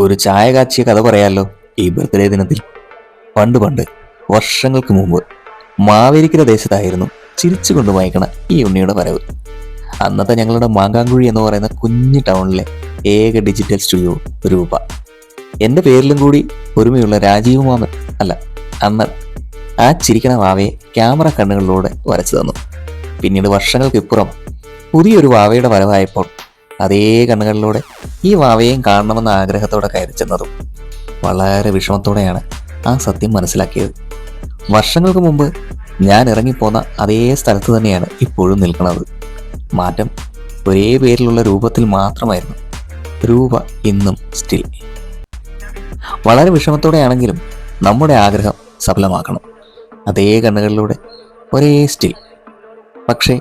ഒരു ചായ കാച്ചിയ കഥ പറയാമല്ലോ ഈ ബർത്ത്ഡേ ദിനത്തിൽ. പണ്ട് പണ്ട് വർഷങ്ങൾക്ക് മുമ്പ് മാവേലിക്കര ദേശത്തായിരുന്നു ചിരിച്ചുകൊണ്ട് വായിക്കണ ഈ ഉണ്ണിയുടെ വരവ്. അന്നത്തെ ഞങ്ങളുടെ മാങ്കാങ്കുഴി എന്ന് പറയുന്ന കുഞ്ഞു ടൗണിലെ ഏക ഡിജിറ്റൽ സ്റ്റുഡിയോ രൂപ. എന്റെ പേരിലും കൂടി ഒരുമയുള്ള രാജീവ് മാമൻ അല്ല അന്ന് ആ ചിരിക്കണ വാവയെ ക്യാമറ കണ്ണുകളിലൂടെ വരച്ചു തന്നു. പിന്നീട് വർഷങ്ങൾക്കിപ്പുറം പുതിയൊരു വാവയുടെ വരവായപ്പോൾ അതേ കണ്ണുകളിലൂടെ ഈ വാവയെയും കാണണമെന്ന ആഗ്രഹത്തോടെ കയറി ചെന്നതും വളരെ വിഷമത്തോടെയാണ് ആ സത്യം മനസ്സിലാക്കിയത്. വർഷങ്ങൾക്ക് മുമ്പ് ഞാൻ ഇറങ്ങിപ്പോന്ന അതേ സ്ഥലത്ത് തന്നെയാണ് ഇപ്പോഴും നിൽക്കുന്നത്. മാറ്റം ഒരേ പേരിലുള്ള രൂപത്തിൽ മാത്രമായിരുന്നു. രൂപ ഇന്നും സ്റ്റിൽ വളരെ വിഷമത്തോടെയാണെങ്കിലും നമ്മുടെ ആഗ്രഹം സഫലമാക്കണം. അതേ കണ്ണുകളിലൂടെ ഒരേ സ്റ്റിൽ പക്ഷേ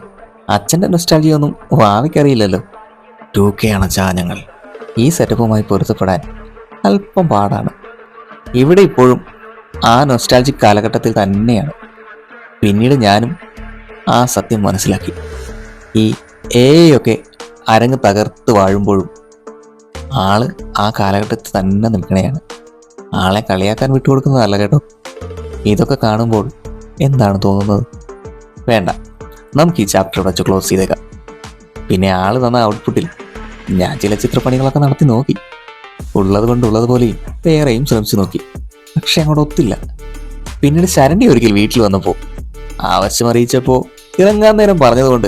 അച്ഛന്റെ നൊസ്റ്റാൾജി ഒന്നും വാവിക്കറിയില്ലല്ലോ ടു കെ ഈ സെറ്റപ്പുമായി പൊരുത്തപ്പെടാൻ അല്പം പാടാണ്. ഇവിടെ ഇപ്പോഴും ആ നൊസ്റ്റാൾജിക് കാലഘട്ടത്തിൽ തന്നെയാണ്. പിന്നീട് ഞാനും ആ സത്യം മനസ്സിലാക്കി. ഈ എ ഒക്കെ അരങ്ങ് തകർത്ത് വാഴുമ്പോഴും ആൾ ആ കാലഘട്ടത്തിൽ തന്നെ നിൽക്കണയാണ്. ആളെ കളിയാക്കാൻ വിട്ടുകൊടുക്കുന്നതല്ല കേട്ടോ. ഇതൊക്കെ കാണുമ്പോൾ എന്താണ് തോന്നുന്നത്? വേണ്ട. നമുക്ക് ഈ ചാപ്റ്റർ വെച്ച് ക്ലോസ് ചെയ്തേക്കാം. പിന്നെ ആൾ തന്ന ഔട്ട്പുട്ടിൽ ഞാൻ ചില ചിത്രപ്പണികളൊക്കെ നടത്തി നോക്കി. ഉള്ളത് കൊണ്ടുള്ളത് പോലെയും വേറെയും ശ്രമിച്ചു നോക്കി. പക്ഷെ അങ്ങോട്ട് ഒത്തില്ല. പിന്നീട് ശരണ്ടി ഒരിക്കൽ വീട്ടിൽ വന്നപ്പോൾ ആവശ്യം അറിയിച്ചപ്പോൾ ഇറങ്ങാൻ നേരം പറഞ്ഞതുകൊണ്ട്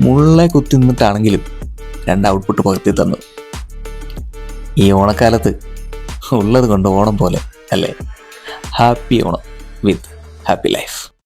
മുള്ളെ കുത്തി നിന്നിട്ടാണെങ്കിലും രണ്ട് ഔട്ട്പുട്ട് പകർത്തി തന്നു. ഈ ഓണക്കാലത്ത് ഉള്ളത് കൊണ്ട് ഓണം പോലെ അല്ലേ? Happy Onam with happy life